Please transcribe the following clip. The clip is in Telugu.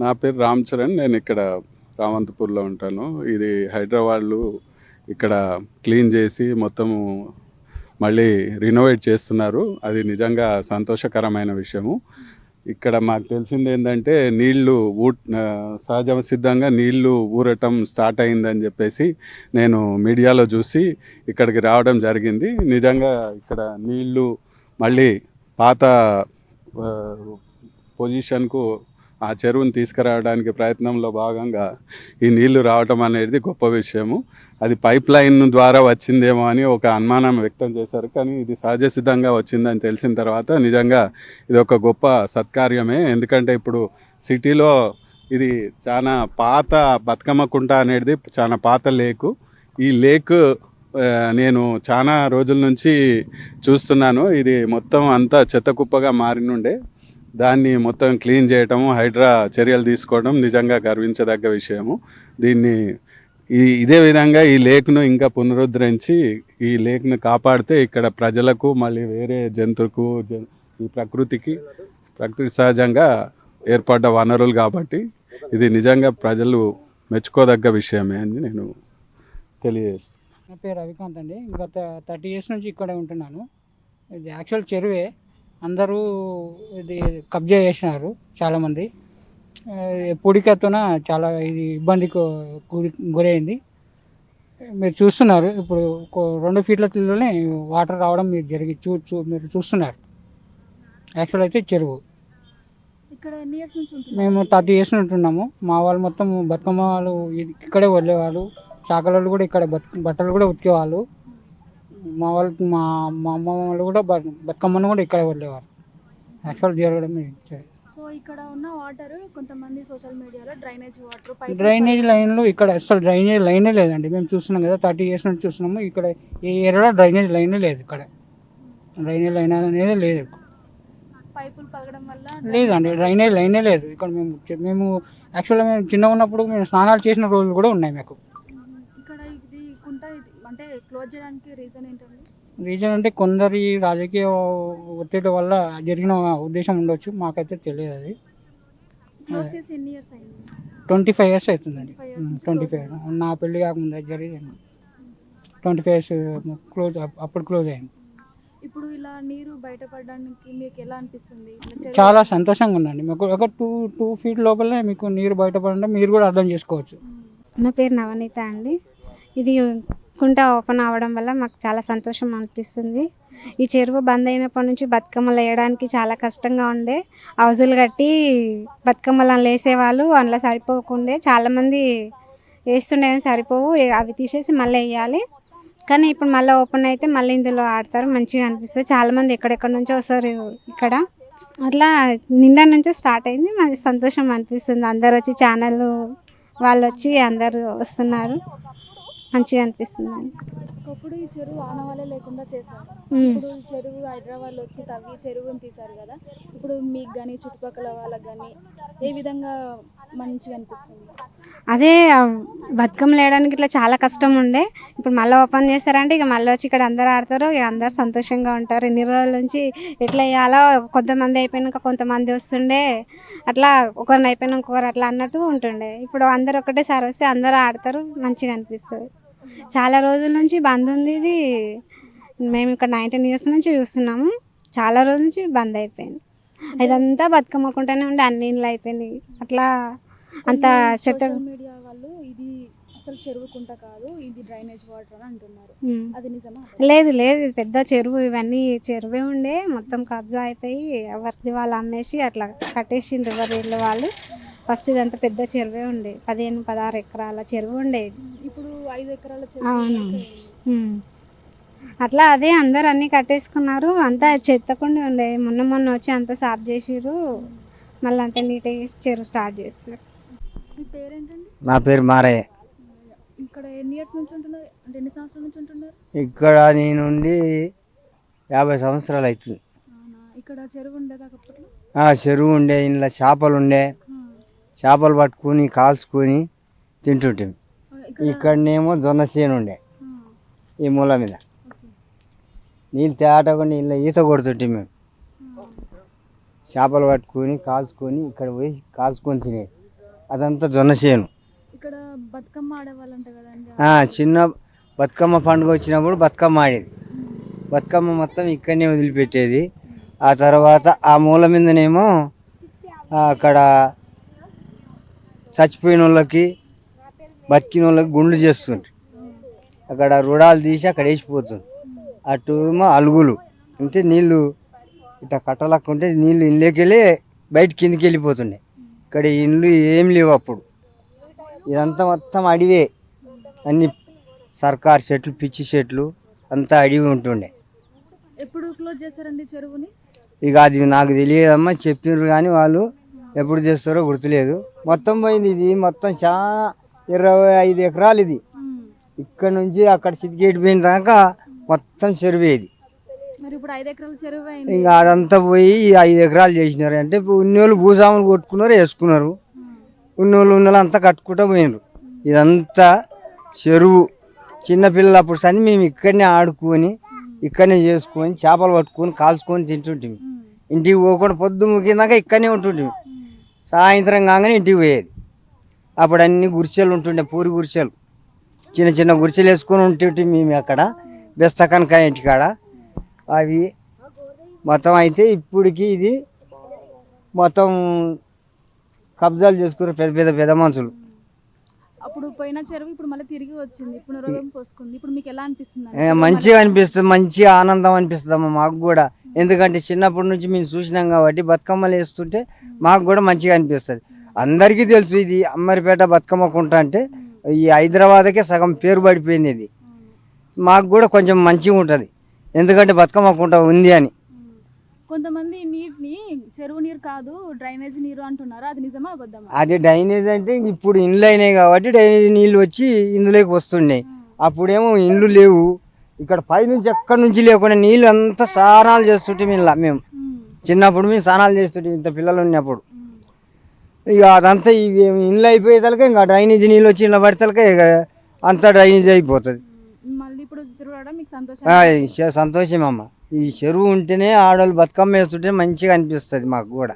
నా పేరు రామ్ చరణ్. నేను ఇక్కడ రామంతపూర్లో ఉంటాను. ఇది హైదరాబాద్లో ఇక్కడ క్లీన్ చేసి మొత్తము మళ్ళీ రినోవేట్ చేస్తున్నారు. అది నిజంగా సంతోషకరమైన విషయము. ఇక్కడ మాకు తెలిసింది ఏంటంటే నీళ్ళు ఊ సహజ సిద్ధంగా నీళ్ళు ఊరటం స్టార్ట్ అయిందని చెప్పేసి నేను మీడియాలో చూసి ఇక్కడికి రావడం జరిగింది. నిజంగా ఇక్కడ నీళ్ళు మళ్ళీ పాత పొజిషన్కు ఆ చెరువును తీసుకురావడానికి ప్రయత్నంలో భాగంగా ఈ నీళ్ళు రావటం అనేది గొప్ప విషయము. అది పైప్ లైన్ ద్వారా వచ్చిందేమో అని ఒక అనుమానం వ్యక్తం చేశారు. కానీ ఇది సహజ సిద్ధంగా వచ్చిందని తెలిసిన తర్వాత నిజంగా ఇది ఒక గొప్ప సత్కార్యమే. ఎందుకంటే ఇప్పుడు సిటీలో ఇది చాలా పాత బతుకమ్మ కుంట అనేది చాలా పాత లేకు. ఈ లేక్ నేను చాలా రోజుల నుంచి చూస్తున్నాను. ఇది మొత్తం అంతా చెత్త కుప్పగా మారినుండే. దాన్ని మొత్తం క్లీన్ చేయటము హైడ్రా చర్యలు తీసుకోవడం నిజంగా గర్వించదగ్గ విషయము. దీన్ని ఈ ఇదే విధంగా ఈ లేక్ను ఇంకా పునరుద్ధరించి ఈ లేక్ను కాపాడితే ఇక్కడ ప్రజలకు మళ్ళీ వేరే జంతువుకు జ- ఈ ప్రకృతికి ప్రకృతి సహజంగా ఏర్పడ్డ వనరులు కాబట్టి ఇది నిజంగా ప్రజలు మెచ్చుకోదగ్గ విషయమే అని నేను తెలియజేస్తాను నా పేరు రవికాంత్ అండి. గత థర్టీ ఇయర్స్ నుంచి ఇక్కడే ఉంటున్నాను. ఇది యాక్చువల్ చెరువే. అందరూ ఇది కబ్జా చేసినారు చాలామంది. ఆ, పూడికత్తున చాలా ఇది ఇబ్బందికి గురి గురైంది. మీరు చూస్తున్నారు ఇప్పుడు రెండు ఫీట్లలోనే వాటర్ రావడం మీరు జరిగి చూ చూ మీరు చూస్తున్నారు. యాక్చువల్ అయితే చెరువు. ఇక్కడ ఎన్ని ఇయర్స్ నుంచి మేము థర్టీ ఇయర్స్ ఉంటున్నాము. మా వాళ్ళు మొత్తం బతుకమ్మ వాళ్ళు ఇక్కడే వదిలేవాళ్ళు. చాకలోళ్ళు కూడా ఇక్కడ బట్టలు కూడా ఉతికేవాళ్ళు. మా వాళ్ళు మా మా అమ్మ వాళ్ళు కూడా బతు- బతుకమ్మను కూడా ఇక్కడే వదిలేవారు. యాక్చువల్ జరగడం ఇది. సో ఇక్కడ ఉన్న వాటర్ కొంతమంది సోషల్ మీడియాలో డ్రైనేజ్ వాటర్ డ్రైనేజ్ లైన్లు ఇక్కడ అసలు డ్రైనేజ్ లైనే లేదండి. మేము చూస్తున్నాం కదా థర్టీ ఇయర్స్ నుంచి చూస్తున్నాము. ఇక్కడ ఈ ఏరియాలో డ్రైనేజ్ లైనే లేదు ఇక్కడ. డ్రైనేజ్ లైన్ అనేది లేదు. పైపులు పగడం వల్ల లేదండి డ్రైనేజ్ లైనే లేదు. ఇక్కడ మేము మేము యాక్చువల్గా మేము చిన్నగా ఉన్నప్పుడు మేము స్నానాలు చేసిన రోజులు కూడా ఉన్నాయి మాకు. అంటే క్లోజ్ చేయడానికి రీజన్ ఏంటండి? రీజన్ అంటే కొందరి రాజకీయ ఒత్తిడి వల్ల జరిగిన ఉద్దేశం ఉండొచ్చు మాకైతే తెలియదు అది. ట్వంటీ ఫైవ్ ఇయర్స్ అవుతుందండి. 25 years నుంచి ట్వంటీ ఫైవ్ నా పెళ్ళి కాకముందు జరిగింది. ట్వంటీ ఫైవ్ ఇయర్స్ క్లోజ్ అప్పుడు క్లోజ్ అయింది. ఇప్పుడు ఇలా నీరు బయటపడడానికి మీకు ఎలా అనిపిస్తుంది? చాలా సంతోషంగా ఉందండి. మీకు ఒక టూ టూ ఫీట్ లోపలే మీకు నీరు బయటపడంటే మీరు కూడా అర్థం చేసుకోవచ్చు. నా పేరు నవనీత అండి. ఇది కుంట ఓపెన్ అవ్వడం వల్ల మాకు చాలా సంతోషం అనిపిస్తుంది. ఈ చెరువు బంద్ అయినప్పటి నుంచి బతుకమ్మలు వేయడానికి చాలా కష్టంగా ఉండే. హౌజులు కట్టి బతుకమ్మలు అందులో వేసేవాళ్ళు అందులో సరిపోకుండే. చాలామంది వేస్తుండే సరిపోవు. అవి తీసేసి మళ్ళీ వేయాలి. కానీ ఇప్పుడు మళ్ళీ ఓపెన్ అయితే మళ్ళీ ఇందులో ఆడతారు. మంచిగా అనిపిస్తుంది. చాలామంది ఎక్కడెక్కడ నుంచో వస్తారు ఇక్కడ. అట్లా నిన్న నుంచే స్టార్ట్ అయింది. మాకు సంతోషం అనిపిస్తుంది. అందరు వచ్చి ఛానల్ వాళ్ళు వచ్చి అందరు వస్తున్నారు. మంచిగా అనిపిస్తుంది ఒకప్పుడు ఈ చెరువు ఆనవాళ్ళే లేకుండా చేశారు. ఇప్పుడు ఈ చెరువు హైదరాబాద్ వచ్చి తవ్వి చెరువుని తీశారు కదా. ఇప్పుడు మీకు కానీ చుట్టుపక్కల వాళ్ళకి కానీ ఏ విధంగా మంచిగా అనిపిస్తుంది? అదే ఆ, బతుకమ్మలు వేయడానికి ఇట్లా చాలా కష్టం ఉండే. ఇప్పుడు మళ్ళీ ఓపెన్ చేశారంటే ఇక మళ్ళీ వచ్చి ఇక్కడ అందరు ఆడతారు. ఇక అందరు సంతోషంగా ఉంటారు. ఇన్ని రోజుల నుంచి ఎట్లా వేయాలో కొంతమంది అయిపోయినాక కొంతమంది వస్తుండే. అట్లా ఒకరిని అయిపోయినాక ఒకరు అట్లా అన్నట్టు ఉంటుండే. ఇప్పుడు అందరు ఒకటేసారి వస్తే అందరూ ఆడతారు. మంచిగా అనిపిస్తుంది. చాలా రోజుల నుంచి బంద్ ఉంది ఇది. మేము ఇక్కడ నైన్టీన్ ఇయర్స్ నుంచి చూస్తున్నాము. చాలా రోజుల నుంచి బంద్ అయిపోయింది. ఇదంతా బతుకమ్మకుంటూనే ఉండే అన్ని ఇండ్లు అయిపోయినాయి. అట్లా అంత చెత్త మీడియా వాళ్ళు ఇది అసలు చెరువు కుంట కాదు ఇది డ్రైనేజ్ వాటర్ అని అంటున్నారు. అది నిజమా? లేదు లేదు. ఇది పెద్ద చెరువు. ఇవన్నీ చెరువే ఉండే. మొత్తం కబ్జా అయిపోయి ఎవరిది వాళ్ళు అమ్మేసి అట్లా కట్టేసిండ్రు ఎవరి ఇల్లు వాళ్ళు. ఫస్ట్ ఇదంతా పెద్ద చెరువే ఉండే. పదిహేను పదహారు ఎకరాల చెరువు ఉండే. ఇది. ఇప్పుడు ఐదు ఎకరాల అవును. ఉమ్. అట్లా అదే అందరు అన్నీ కట్టేసుకున్నారు. అంతా చెత్తకుండా ఉండే. మొన్న మొన్న వచ్చి అంతా సాఫ్ చేసిర్రు. మళ్ళీ అంతా నీట్గా చేసి చెరువు స్టార్ట్ చేస్తారు మీ పేరేంటండి? నా పేరు మారయ్య. ఇక్కడ ఎన్ని ఇయర్స్ నుంచి ఉంటున్నారు? అంటే ఎన్ని సంవత్సరాల నుంచి ఉంటున్నారు? ఇక్కడ నేనుండి యాభై సంవత్సరాలు అవుతుంది. అవునా? ఇక్కడ చెరువు ఉండేదా అప్పట్లో? ఆ చెరువు ఉండే ఇంట్లో చేపలు ఉండే. ఆ. చేపలు పట్టుకొని కాల్చుకొని తింటుంటాం ఇక్కడనేమో జొన్న చేను ఉండే. ఈ మూల మీద. నీళ్ళు తేటకుండా ఇంట్లో ఈత కొడుతుంటాం మేము. చేపలు పట్టుకొని కాల్చుకొని ఇక్కడ పోయి కాల్చుకొని తినేది. అదంతా జొన్న చేను. చిన్న బతుకమ్మ పండుగ వచ్చినప్పుడు బతుకమ్మ ఆడేది. బతుకమ్మ మొత్తం ఇక్కడనే వదిలిపెట్టేది. ఆ తర్వాత ఆ మూల మీదనేమో అక్కడ చచ్చిపోయిన వాళ్ళకి బతికిన వాళ్ళకి గుండ్లు చేస్తుంది అక్కడ రుడాలు తీసి అక్కడ వేసిపోతుంది అటు అలుగులు అంటే నీళ్ళు ఇట్లా కట్టలక్కుంటే నీళ్ళు ఇళ్ళకి వెళ్ళి బయట కిందికి వెళ్ళిపోతుండే. ఇక్కడ ఇండ్లు ఏం లేవు అప్పుడు. ఇదంతా మొత్తం అడివే. అన్ని సర్కార్ చెట్లు పిచ్చి చెట్లు అంతా అడివి ఉంటుండే. ఎప్పుడు క్లోజ్ చేశారండి చెరువుని? ఇక అది నాకు తెలియదమ్మా చెప్పినారు కానీ వాళ్ళు ఎప్పుడు చేస్తారో గుర్తులేదు. మొత్తం పోయింది ఇది మొత్తం చాలా ఇరవై ఐదు ఎకరాలు ఇది. ఇక్కడ నుంచి అక్కడ సిద్దిగేట్ పోయిన దాకా మొత్తం చెరువే ఇది ఇంకా అదంతా పోయి ఐదు ఎకరాలు చేసినారు. అంటే ఉన్నోళ్ళు భూస్వాములు కొట్టుకున్నారు వేసుకున్నారు. ఉన్నోళ్ళు ఉన్నోళ్ళు అంతా కట్టుకుంటూ పోయినారు. ఇదంతా చెరువు. చిన్నపిల్లలు అప్పుడు సన్ని మేము ఇక్కడనే ఆడుకొని ఇక్కడనే చేసుకొని చేపలు పట్టుకొని కాల్చుకొని తింటుంటాం. ఇంటికి పోకుండా పొద్దు ముగినాక ఇక్కడనే ఉంటుంటాం సాయంత్రం కాగానే ఇంటికి పోయేది. అప్పుడు అన్ని గుడిసెలు ఉంటుండే పూరి గుడిసెలు చిన్న చిన్న గుడిసెలు వేసుకొని ఉంటుంటే మేము అక్కడ బెస్తకనకాయ ఇంటికాడ అవి మొత్తం అయితే ఇప్పటికి ఇది మొత్తం కబ్జాలు చేసుకుని పెద్ద పెద్ద పెద్ద మనుషులు. అప్పుడు పోయిన చెరువు ఇప్పుడు మళ్ళీ తిరిగి వచ్చింది ఇప్పుడు ఇప్పుడు మీకు ఎలా అనిపిస్తుంది మంచిగా అనిపిస్తుంది మంచి ఆనందం అనిపిస్తుంది అమ్మ మాకు కూడా. ఎందుకంటే చిన్నప్పటి నుంచి మేము చూసినాం కాబట్టి బతుకమ్మలు వేస్తుంటే మాకు కూడా మంచిగా అనిపిస్తుంది. అందరికీ తెలుసు ఇది అమ్మరిపేట బతుకమ్మ కుంట అంటే ఈ హైదరాబాద్కే సగం పేరు పడిపోయింది ఇది. మాకు కూడా కొంచెం మంచిగా ఉంటుంది. ఎందుకంటే బతుకమ్మ కుంట ఉంది అని. కొంతమంది నీటిని చెరువు నీరు కాదు డ్రైనేజ్ నీరు అంటున్నారు. అది నిజమా అబద్ధమా? అది డ్రైనేజ్ అంటే ఇప్పుడు ఇండ్లు అయినాయి కాబట్టి డ్రైనేజ్ నీళ్ళు వచ్చి ఇందులోకి వస్తున్నాయి. అప్పుడేమో ఇండ్లు లేవు. ఇక్కడ పైనుంచి ఎక్కడి నుంచి లేకుండా నీళ్ళు అంతా స్నానాలు చేస్తుంటే మేము. మేము. చిన్నప్పుడు మేము స్నానాలు చేస్తుంటే ఇంత పిల్లలు ఉన్నప్పుడు. ఇక అదంతా ఇవి ఇండ్లు అయిపోయేతలకే ఇంకా డ్రైనేజ్ నీళ్ళు వచ్చి ఇంట్లో పడితేలకే ఇక అంతా డ్రైనేజ్ అయిపోతుంది. ఉమ్. మళ్ళీ ఇప్పుడు తిరగడం మీకు సంతోషం? సంతోషం అమ్మ. ఈ చెరువు ఉంటేనే ఆడవాళ్ళు బతుకమ్మ వేస్తుంటే మంచిగా అనిపిస్తుంది మాకు కూడా.